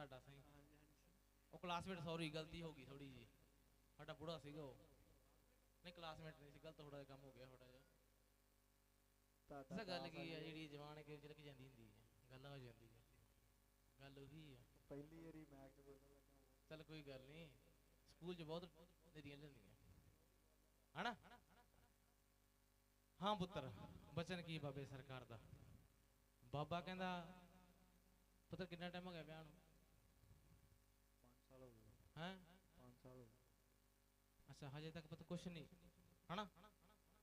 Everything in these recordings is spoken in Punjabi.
ਤੁਹਾਡਾ ਸਹੀ। ਉਹ ਕਲਾਸਮੇਟ ਸੌਰੀ ਗਲਤੀ ਹੋ ਗਈ ਥੋੜੀ ਜੀ ਸਾਡਾ ਬੁੜਾ ਸੀਗਾ ਉਹ। ਨਹੀਂ ਕਲਾਸਮੇਟ ਨਹੀਂ ਸੀ ਗਲਤ ਥੋੜਾ ਜਿਹਾ ਕੰਮ ਹੋ ਗਿਆ ਥੋੜਾ ਜਿਹਾ। ਸਾ ਗੱਲ ਤਾਂ ਕੀ ਹੈ ਜਿਹੜੀ ਜਵਾਨ ਕੇ ਚਲਕ ਜਾਂਦੀ ਹੁੰਦੀ ਹੈ। ਗੱਲ ਹੋ ਜਾਂਦੀ ਹੈ ਗੱਲ ਉਹੀ ਹੈ ਪਹਿਲੀ ਵਾਰੀ ਮੈਚ ਬੋਲਣ ਲੱਗਾ ਚੱਲ ਕੋਈ ਗੱਲ ਨਹੀਂ। ਸਕੂਲ 'ਚ ਬਹੁਤ ਨੇਰੀਆਂ ਲੈਂਦੀਆਂ। ਹਨਾ? ਹਾਂ ਪੁੱਤਰ ਬਚਨ ਕੀ ਬਾਬੇ ਸਰਕਾਰ ਦਾ? ਬਾਬਾ ਕਹਿੰਦਾ ਪੁੱਤਰ ਕਿੰਨਾ ਟਾਈਮ ਹੋ ਗਿਆ ਵਿਆਹ ਨੂੰ? 5 ਸਾਲ ਹੋ? ਗਏ ਹੈ 5 ਸਾਲ ਹੋ ਗਏ ਅੱਛਾ ਹਜੇ ਤੱਕ ਪੁੱਤ ਕੁਛ ਨਹੀਂ। ਹਨਾ?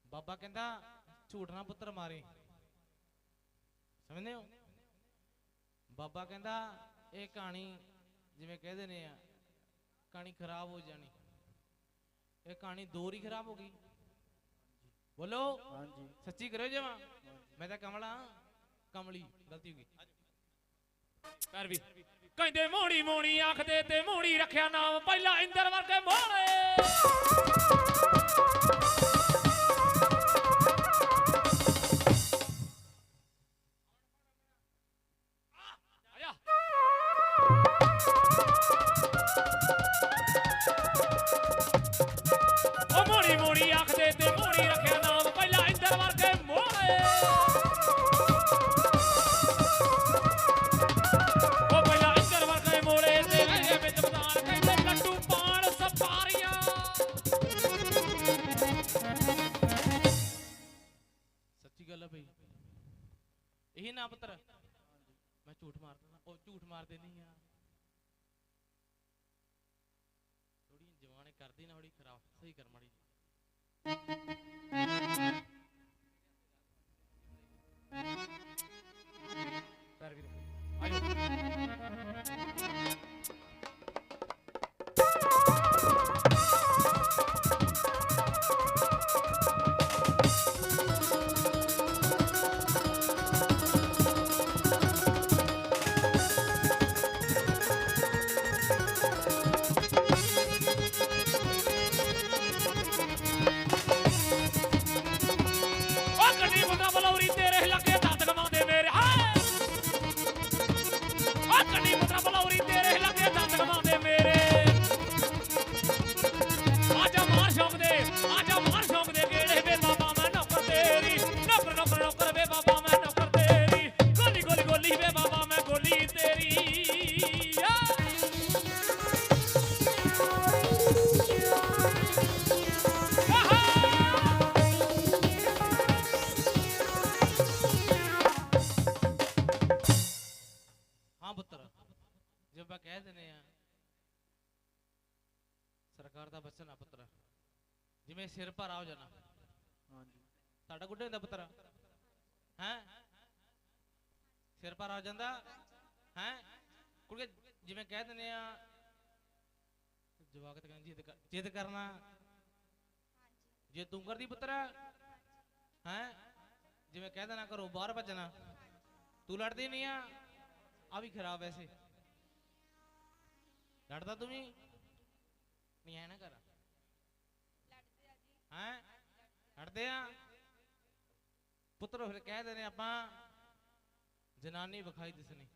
ਬਾਬਾ ਕਹਿੰਦਾ ਝੂਠ ਨਾ ਪੁੱਤਰ ਮਾਰੇ। ਸਮਝਦੇ ਹੋ? ਬਾਬਾ ਕਹਿੰਦਾ ਇਹ ਕਹਾਣੀ ਜਿਵੇਂ ਕਹਿੰਦੇ ਨੇ ਆ ਕਹਾਣੀ ਖਰਾਬ ਹੋ ਜਾਣੀ। ਇਹ ਕਹਾਣੀ ਦੋ ਹੀ ਖਰਾਬ ਹੋ ਗਈ। ਬੋਲੋ? ਹਾਂਜੀ। ਸੱਚੀ ਕਰਿਓ ਜਮਾ। ਮੈਂ ਤਾਂ ਕਮਲਾ ਕਮਲੀ ਗਲਤੀ ਹੋ ਗਈ। ਕਰ ਵੀ। ਕਹਿੰਦੇ ਮੋਣੀ ਮੋਣੀ ਆਖਦੇ ਤੇ ਮੋਣੀ ਰੱਖਿਆ ਨਾਮ। ਪਹਿਲਾ ਇੰਦਰ ਵਰਗੇ ਮੋਹਣੇ। ਭਾਰਾ ਹੋ ਜਾਣਾ। ਹਾਂਜੀ। ਤੁਹਾਡਾ ਗੁੱਡੇ ਹੁੰਦਾ ਪੁੱਤਰ? ਹੈ? ਸਿਰ ਭਾਰਾ ਹੋ ਜਾਂਦਾ। ਹੈ? ਕੁੜੀਏ ਜਿਵੇਂ ਕਹਿ ਦਿੰਦੇ ਆ ਜਵਾਕ ਤੇ ਕਹਿੰਦੀ ਜਿੱਦ ਜਿੱਦ ਕਰਨਾ। ਜੇ ਤੂੰ ਕਰਦੀ ਪੁੱਤਰ ਹੈ? ਜਿਵੇਂ ਕਹਿ ਦੇਣਾ ਘਰੋਂ ਬਾਹਰ ਭੱਜਣਾ। ਤੂੰ ਲੜਦੀ ਨਹੀਂ ਆ ਆ ਵੀ ਖਰਾਬ ਐਸੇ ਲੜਦਾ ਤੂੰ ਵੀ? ਨਹੀਂ ਐ ਨਾ ਕਰ। ਹੈ? ਲੜਦੇ ਆ? ਪੁੱਤਰ ਫਿਰ ਕਹਿ ਦਿੰਦੇ ਆਪਾਂ, ਜਨਾਨੀ ਵਿਖਾਈ ਦਿਸਣੀ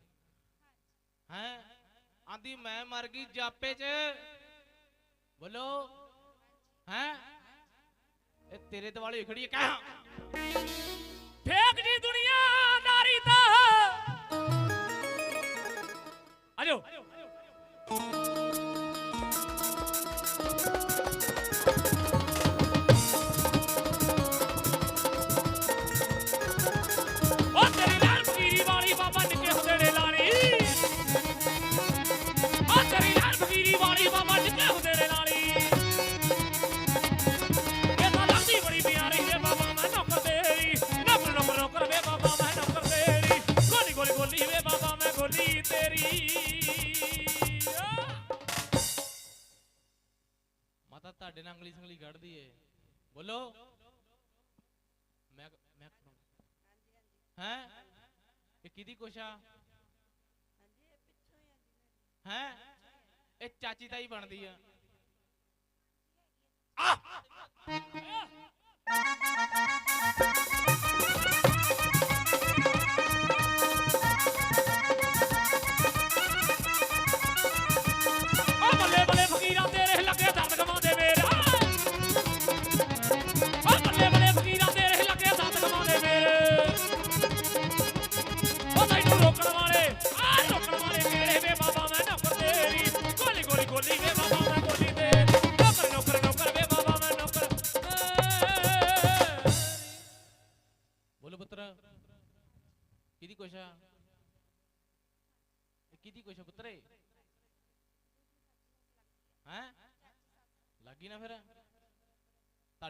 ਹੈ? ਆਂਦੀ, ਮੈਂ ਮਰ ਗਈ ਜਾਪੇ 'ਚ। ਬੋਲੋ। ਹੈ? ਇਹ ਤੇਰੇ ਦਿਵਾਲੇ ਹੋਈ ਖੜੀ ਹੈ, ਕਹਿ ਫੇਕ ਜੀ ਦੁਨੀਆ ਨਾਰੀ ਦਾ ਆਜੋ ਚਾਚੀ ਤਾਈ ਬਣਦੀ ਆ। ਲੱਗੀ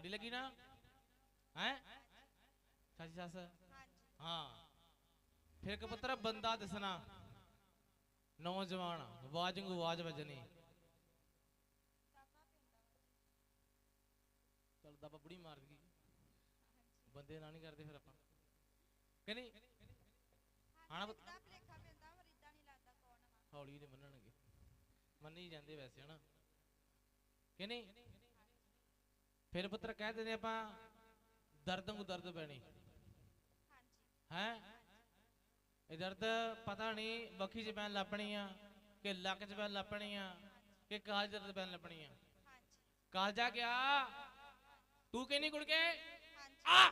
ਤੁਹਾਡੀ ਲੱਗੀ ਨਾ? ਹੈ? ਚਾਚੀ ਸੱਸ? ਹਾਂ। ਫਿਰ ਕਿ ਪੁੱਤਰ, ਬੰਦਾ ਦਿਸਣਾ। ਨੌਜਵਾਨ, ਆਵਾਜ਼ ਨੂੰ ਆਵਾਜ਼ ਵੱਜਣੀ। ਚਲ ਦਾ ਬੁੜੀ ਮਾਰ ਗਈ। ਬੰਦੇ ਨਾਲ ਨਹੀਂ ਕਰਦੇ ਫਿਰ ਆਪਾਂ। ਕਿ ਆਣਾ ਪੁੱਤ- ਭਲੇਖਾ ਪੈਂਦਾ ਪਰ ਇਦਾਂ ਨਹੀਂ ਲੱਗਦਾ ਕੌਣ ਵਾ ਹੌਲੀ ਨਹੀਂ ਮੰਨਣਗੇ। ਮੰਨੀ ਜਾਂਦੇ ਵੈਸੇ, ਹਨਾ? ਕਿ ਫਿਰ ਪੁੱਤਰ ਕਹਿ ਦਿੰਦੇ ਆਪਾਂ, ਦਰਦ ਨੂੰ ਦਰਦ ਪੈਣੀ। ਹੈ? ਇਹ ਦਰਦ ਪਤਾ ਨਹੀਂ ਵੱਖੀ 'ਚ ਪੈਣ ਲੱਪਣੀ ਆ, ਕਿ ਲੱਕ 'ਚ ਪੈਣ ਲੱਪਣੀ ਆ, ਕਿ ਕਾਲ ਦਰਦ ਪੈਣ ਲੱਪਣੀ ਆ। ਕਾਲਜਾ ਗਿਆ ਤੂੰ ਕਿ ਨਹੀਂ ਗੁੜ ਕੇ ਆ!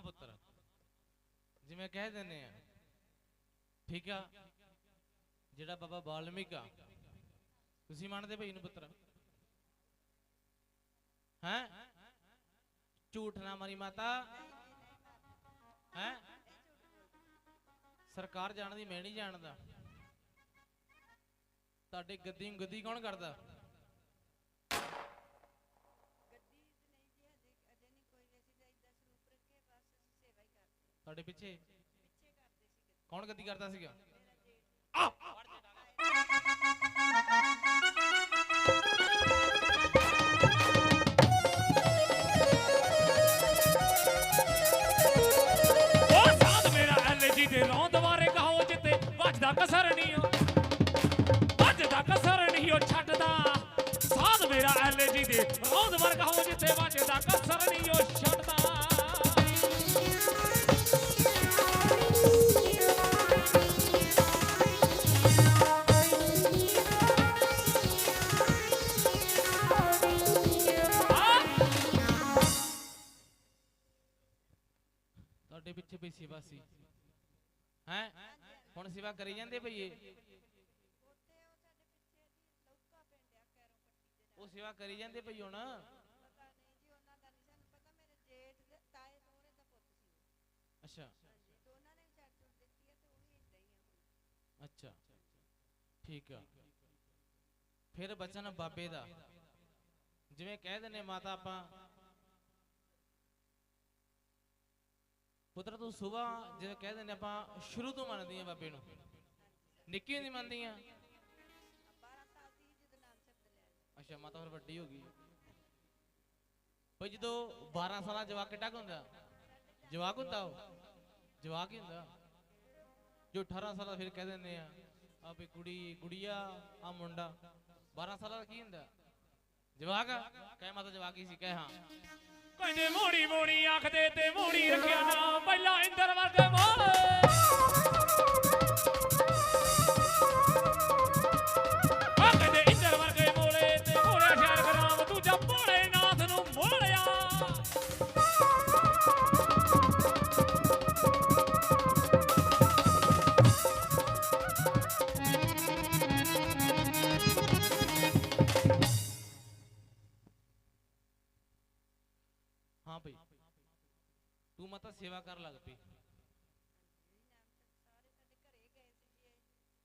ਹਾਂ ਪੁੱਤਰ। ਜਿਵੇਂ ਕਹਿ ਦਿੰਦੇ ਆ। ਠੀਕ ਆ? ਜਿਹੜਾ ਬਾਬਾ ਬਾਲਮੀਕ ਆ। ਤੁਸੀਂ ਮੰਨਦੇ ਭਈ ਨੂੰ ਪੁੱਤਰ? ਹੈ? ਝੂਠ ਨਾ ਮਾਰੀ ਮਾਤਾ। ਹੈ? ਸਰਕਾਰ ਜਾਣਦੀ, ਮੈਂ ਨਹੀਂ ਜਾਣਦਾ। ਤੁਹਾਡੇ ਗੱਦੀ ਨੂੰ ਗੱਦੀ ਕੌਣ ਕਰਦਾ ਗੱਦੀ ਤੇ ਨਹੀਂ ਜੀ ਹਜੇ ਅਜੇ ਨਹੀਂ ਕੋਈ ਵੀ ਅਸੀਂ ਤਾਂ ਇਦਾਂ ਸਰੂਪ ਰੱਖੇ ਬਸ ਅਸੀਂ ਸੇਵਾ ਹੀ ਕਰਦੇ ਤੁਹਾਡੇ ਪਿੱਛੇ। ਪਿੱਛੇ ਕਰਦੇ ਸੀ ਗੱਦੀ ਕੌਣ ਗੱਦੀ ਕਰਦਾ ਸੀਗਾ? ਉਹ ਸਾਧ ਮੇਰਾ ਐਲਜੀ ਦੇ ਰੌਂਦ ਵਾਰੇ ਗਾਉ ਜਿੱਤੇ ਵੱਜਦਾ ਕਸਰ ਨਹੀਂ ਓ। ਵੱਜਦਾ ਕਸਰ ਨਹੀਂ ਓ, ਛੱਡਦਾ। ਸਾਧ ਮੇਰਾ ਐਲਜੀ ਦੇ ਰੌਂਦ ਵਾਰ ਗਾਉ ਜਿੱਤੇ ਵੱਜਦਾ ਕਸਰ ਨਹੀਂ ਓ ਉਹ ਸੇਵਾ ਕਰੀ ਜਾਂਦੇ ਆ ਹੁਣ। ਅੱਛਾ। ਠੀਕ ਆ। ਫਿਰ ਬਚਨ ਬਾਬੇ ਦਾ। ਜਿਵੇਂ ਕਹਿ ਦਿੰਨੇ ਮਾਤਾ ਆਪਾਂ, ਪੁੱਤਰ ਤੂੰ ਸਵੇਰ ਜਿਵੇਂ ਕਹਿ ਦਿੰਨੇ ਆਪਾਂ, ਸ਼ੁਰੂ ਤੋਂ ਮੰਨਦੀ ਆ ਬਾਬੇ ਨੂੰ। ਨਿੱਕੀ ਹੁੰਦੀ ਮੰਨਦੀ ਆ ਅੱਛਾ, ਮਾਤਾ ਫਿਰ ਵੱਡੀ ਹੋ ਗਈ। ਭਈ ਜਦੋਂ 12 ਸਾਲਾਂ ਜਵਾਕ ਕਿੱਡਾ ਹੁੰਦਾ? ਜਵਾਕ ਹੁੰਦਾ ਉਹ? ਜਵਾਕ ਹੀ ਹੁੰਦਾ। ਜੋ 18 ਸਾਲਾਂ ਫਿਰ ਕਹਿ ਦਿੰਦੇ ਆ ਆ ਵੀ ਕੁੜੀ, ਗੁੜੀਆ, ਆ ਮੁੰਡਾ। 12 ਸਾਲਾਂ ਦਾ ਕੀ ਹੁੰਦਾ? ਜਵਾਕ ਕਹਿ ਮਾਤਾ ਜਵਾਕ ਹੀ ਸੀ, ਕਹਿ ਹਾਂ। ਕਹਿੰਦੇ ਮੋੜੀ ਮੋੜੀ ਆਖਦੇ ਤੇ ਮੋੜੀ ਰੱਖਿਆ ਨਾ, ਪਹਿਲਾਂ ਇੰਦਰ ਵਰਗੇ ਮੋੜ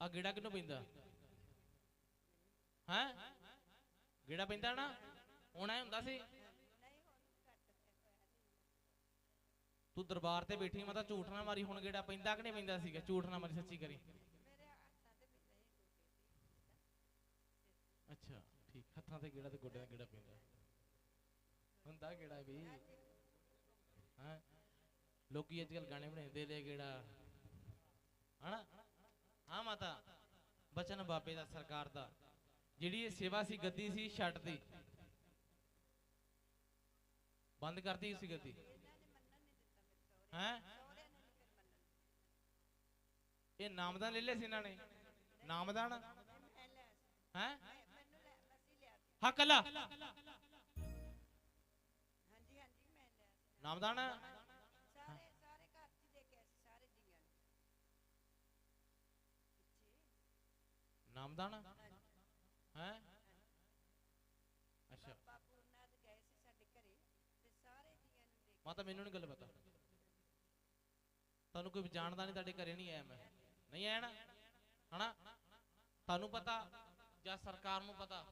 ਆ ਗੇੜਾ ਕਿਨੂੰ ਪੈਂਦਾ? ਹੈ? ਗੇੜਾ ਪੈਂਦਾ ਨਾ? ਹੁਣ ਐ ਹੁੰਦਾ ਸੀ। ਤੂੰ ਦਰਬਾਰ ਤੇ ਬੈਠੀ ਮਾਤਾ ਝੂਠ ਨਾ ਮਾਰੀ, ਹੁਣ ਗੇੜਾ ਪੈਂਦਾ ਕਿ ਨਹੀਂ ਪੈਂਦਾ ਸੀਗਾ? ਝੂਠ ਨਾ ਮਾਰੀ, ਸੱਚੀ ਕਰੀ। ਹੱਥਾਂ ਤੇ ਅੱਛਾ, ਠੀਕ। ਹੱਥਾਂ ਤੇ ਗੇੜਾ ਤੇ ਗੋਡਿਆਂ ਤੇ ਗੇੜਾ ਪੈਂਦਾ। ਹੁੰਦਾ ਗੇੜਾ ਵੀ। ਹਾਂ? ਲੋਕੀ ਅੱਜ ਕੱਲ ਗਾਣੇ ਬਣਾਉਂਦੇ ਲੈ ਗੇੜਾ। ਹਨਾ? ਹਾਂ ਮਾਤਾ, ਬਚਨ ਬਾਬੇ ਦਾ ਸਰਕਾਰ ਦਾ, ਜਿਹੜੀ ਇਹ ਸੇਵਾ ਸੀ ਗੱਦੀ ਸੀ ਛੱਡਦੀ ਬੰਦ ਕਰਤੀ ਸੀ ਗੱਦੀ? ਹੈ? ਇਹ ਨਾਮਦਾਨ ਲੈ ਲਿਆ ਸੀ ਇਹਨਾਂ ਨੇ? ਨਾਮਦਾਨ? ਹੈ? ਮੈਨੂੰ ਲੈ ਅਸੀਂ ਲਿਆ ਸੀ। ਹੱਕ ਨਾਮਦਾਨ ਸਾਰੇ ਸਾਰੇ ਘਰ 'ਚ ਹੀ ਦੇ ਕੇ ਆਏ ਸੀ ਸਾਰੇ ਜੀਆਂ ਨੂੰ ਪਿੱਛੇ ਨਾਮਦਾਨ ਹੈ? ਅੱਛਾ। ਬਾਬਾ ਪੂਰਨਾਥ ਗਏ ਸੀ ਸਾਡੇ ਘਰੇ ਤੇ ਸਾਰੇ ਜੀਆਂ ਨੂੰ ਦੇ ਮਾਤਾ, ਮੈਨੂੰ ਨਹੀਂ ਗੱਲ ਪਤਾ। ਤੁਹਾਨੂੰ ਕੋਈ ਜਾਣਦਾ ਨਹੀਂ ਤੁਹਾਡੇ ਘਰੇ ਨਹੀਂ ਆਇਆ ਮੈਂ। ਨਹੀਂ ਆਇਆ ਨਾ? ਹਨਾ? ਤੁਹਾਨੂੰ ਪਤਾ, ਜਾਂ ਸਰਕਾਰ ਨੂੰ ਪਤਾ,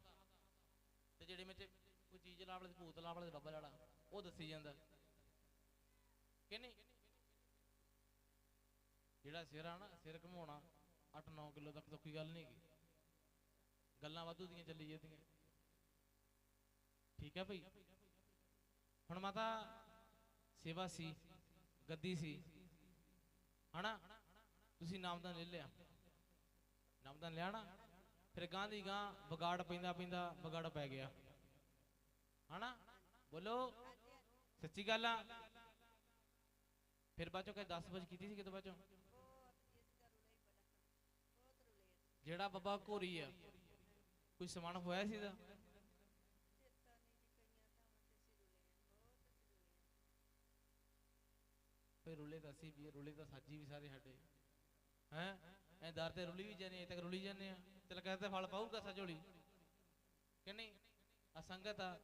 ਤੇ ਜਿਹੜੇ ਵਿੱਚ ਕੋਈ ਚੀਜ਼ ਲਾ ਵਾਲੇ, ਭੂਤ ਲਾ ਵਾਲੇ ਬਾਬਾ ਲਾਲਾ ਉਹ ਦੱਸੀ ਜਾਂਦਾ। ਕਿ ਨਹੀਂ? ਜਿਹੜਾ ਸਿਰ ਆ ਨਾ, ਸਿਰ ਘਮਾਉਣਾ 8-9 ਕਿਲੋ ਤੱਕ ਤਾਂ ਕੋਈ ਗੱਲ ਨਹੀਂ ਹੈਗੀ। ਗੱਲਾਂ ਵਾਧੂ ਦੀਆਂ ਚੱਲੀ ਜਾਂਦੀਆਂ। ਠੀਕ ਹੈ ਭਈ? ਹੁਣ ਮਾਤਾ, ਸੇਵਾ ਸੀ, ਗੱਦੀ ਸੀ। ਹਨਾ? ਤੁਸੀਂ ਨਾਮਦਾਨ ਲੈ ਲਿਆ। ਨਾਮਦਾਨ ਲਿਆ ਫਿਰ ਗਾਂ ਦੀ ਗਾਂ ਵਿਗਾੜ ਪੈਂਦਾ ਪੈਂਦਾ ਵਿਗਾੜ ਪੈ ਗਿਆ। ਹਨਾ? ਬੋਲੋ? ਸੱਚੀ ਗੱਲ ਆ। ਫਿਰ ਬਾਚੋ ਕਹੇ 10 ਵਜੇ ਕੀਤੀ ਸੀ ਕਿਤੇ ਬਾਚੋ ਬਹੁਤ ਜਿਹੜਾ ਬਾਬਾ ਘੋਰੀ ਆ। ਕੋਈ ਸਮਾਨ ਹੋਇਆ ਸੀ ਦਾ ਫੇ ਰੁਲੇ ਤਾਂ ਅਸੀਂ ਵੀ, ਰੁਲੇ ਤਾਂ ਸਾਜੀ ਵੀ ਸਾਰੇ ਸਾਡੇ। ਹੈ? ਐ ਦਰ ਤੇ ਰੁਲੀ ਵੀ ਜਾਂਦੇ ਐ ਤੱਕ ਰੁਲੀ ਜਾਂਦੇ ਆ। ਚਲ ਕਹਿੰਦੇ ਫਲ ਪਾਊਗਾ ਸਜੋਲੀ ਕਿ ਨਹੀਂ? ਆ ਸੰਗਤ ਆ।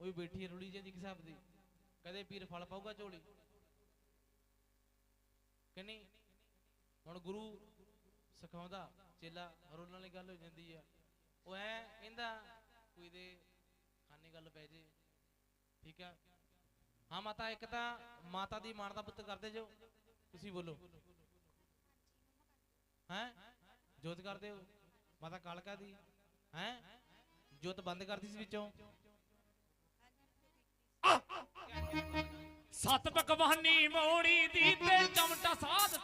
ਉਹ ਵੀ ਬੈਠੀ ਰੁਲੀ ਜਾਂਦੀ ਕਿਸ ਹਿਸਾਬ ਦੀ। ਕਦੇ ਪੀਰ ਫਲ ਪਾਊਗਾ ਝੋਲੀ। ਕਿ ਨਹੀਂ? ਹੁਣ ਗੁਰੂ ਸਿਖਾਉਂਦਾ ਚੇਲਾ ਰੋਲਣ ਵਾਲੀ ਗੱਲ ਹੋ ਜਾਂਦੀ ਆ। ਉਹ ਐ ਕਹਿੰਦਾ, ਕੋਈ ਦੇ ਖਾਨੇ ਗੱਲ ਪੈ ਜੇ। ਠੀਕ ਆ? ਹਾਂ ਮਾਤਾ, ਇੱਕ ਤਾਂ ਮਾਤਾ ਦੀ ਮਾਣ ਪੁੱਤ ਕਰਦੇ ਜੋ। ਤੁਸੀਂ ਬੋਲੋ। ਹੈ? ਜੋਤ ਕਰਦੇ ਹੋ? ਮਾਤਾ ਕਾਲਕਾ ਦੀ? ਹੈ? ਜੋਤ ਬੰਦ ਕਰਦੀ ਸੀ ਵਿੱਚੋਂ। ਸਤ ਪਕਵਾਨੀ ਮੋੜੀ ਦੀ ਤੇ ਚਮਟਾ ਸਾਧ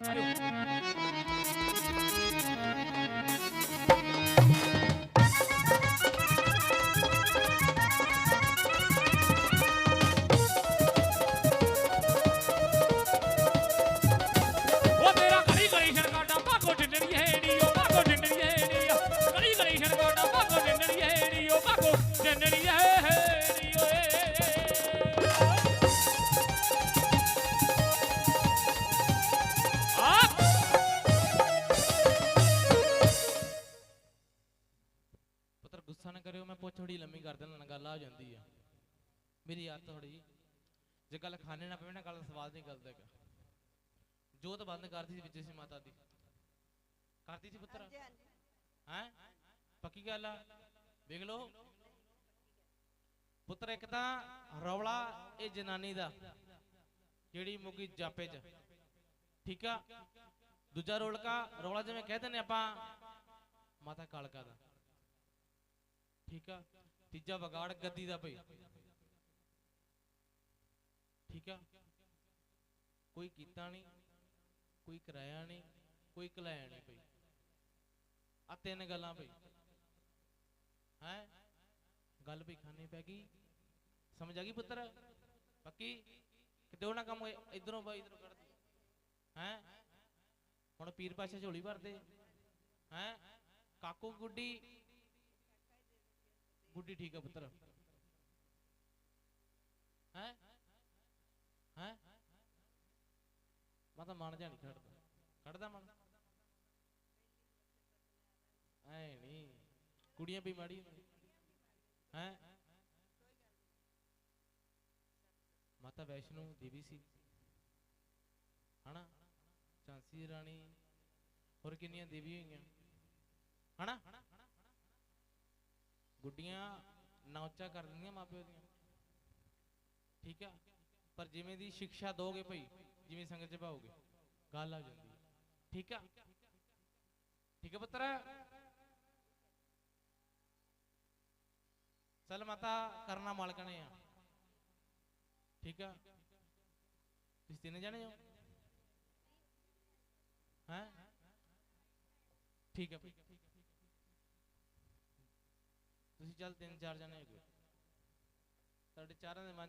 ਤਨੇ ਉਹ ਜੋਤ ਬੰਦ ਕਰਦੀ ਸੀ ਵਿੱਚ ਸੀ ਮਾਤਾ ਦੀ। ਕਰਦੀ ਸੀ ਪੁੱਤਰ? ਹੈ? ਪੱਕੀ ਗੱਲ ਆ? ਦੇਖ ਲਓ। ਪੁੱਤਰ ਇੱਕ ਤਾਂ ਰੌਲਾ ਇਹ ਜਨਾਨੀ ਦਾ ਜਿਹੜੀ ਮੁੱਗੀ ਜਾਪੇ ਚ। ਠੀਕ ਆ? ਦੂਜਾ ਰੋਲਕਾ ਰੌਲਾ ਜਿਵੇਂ ਕਹਿੰਦੇ ਨੇ ਆਪਾਂ ਮਾਤਾ ਕਾਲਕਾ ਦਾ। ਠੀਕ ਆ? ਤੀਜਾ ਵਿਗਾੜ ਗੱਦੀ ਦਾ ਭਈ। ਠੀਕ ਆ? ਕੋਈ ਕੀਤਾ ਨਹੀਂ। ਕੋਈ ਕਰਾਇਆ ਨਹੀਂ, ਕੋਈ ਕਲਾਇਆ ਨਹੀਂ ਭਈ ਆ ਤਿੰਨ ਗੱਲਾਂ ਭਈ ਹੈ? ਗੱਲ ਭਈ ਖਾਣੇ ਪੈ ਗਈ। ਸਮਝ ਆ ਗਈ ਪੁੱਤਰ? ਪੱਕੀ ਕਿਤੇ ਨਾ ਕੰਮ ਇਧਰੋਂ ਬਾਈ, ਇਧਰੋਂ ਕੱਢ ਹੈ? ਹੁਣ ਪੀਰ ਪਾਸ਼ਾ ਝੋਲੀ ਭਰਦੇ। ਹੈ? ਕਾਕੂ ਗੁੱਡੀ। ਗੁੱਡੀ ਠੀਕ ਆ ਪੁੱਤਰ। ਹੈ? ਹੈ? ਮੈਂ ਤਾਂ ਮਨ ਜਾ ਨਹੀਂ ਖੜਦਾ। ਖੜਦਾ ਮਨ? ਐ ਨਹੀਂ ਕੁੜੀਆਂ ਵੀ ਮਾੜੀ ਹੈ? ਮਾਤਾ ਵੈਸ਼ਨੂ ਦੇਵੀ ਸੀ। ਹਨਾ? ਝਾਂਸੀ ਰਾਣੀ। ਹੋਰ ਕਿੰਨੀਆਂ ਦੇਵੀ ਹੋਈਆਂ। ਹਨਾ? ਗੁੱਡੀਆਂ ਨੌਚਾ ਕਰ ਦਿੰਦੀਆਂ ਮਾਪਿਓ ਦੀਆਂ। ਠੀਕ ਆ? ਪਰ ਜਿਵੇਂ ਦੀ ਸਿੱਖਿਆ ਦੋਗੇ ਭਈ ਜਿਵੇਂ ਸੰਗਤ ਚ ਪਾਓਗੇ ਗੱਲ ਆ ਜਾਂਦੀ ਹੈ। ਠੀਕ ਆ? ਠੀਕ ਆ ਪੁੱਤਰ? ਚੱਲ ਮਾਤਾ, ਕਰਨਾ ਮਾਲਕ ਆ। ਠੀਕ ਆ? ਤੁਸੀਂ ਤਿੰਨ ਜਾਣੇ ਹੋ? ਹੈ? ਠੀਕ ਆ ਤੁਸੀਂ ਚੱਲ ਤਿੰਨ ਚਾਰ ਜਣੇ ਹੋ। ਗਏ ਤੁਹਾਡੇ ਚਾਰਾਂ ਦੇ ਮਨ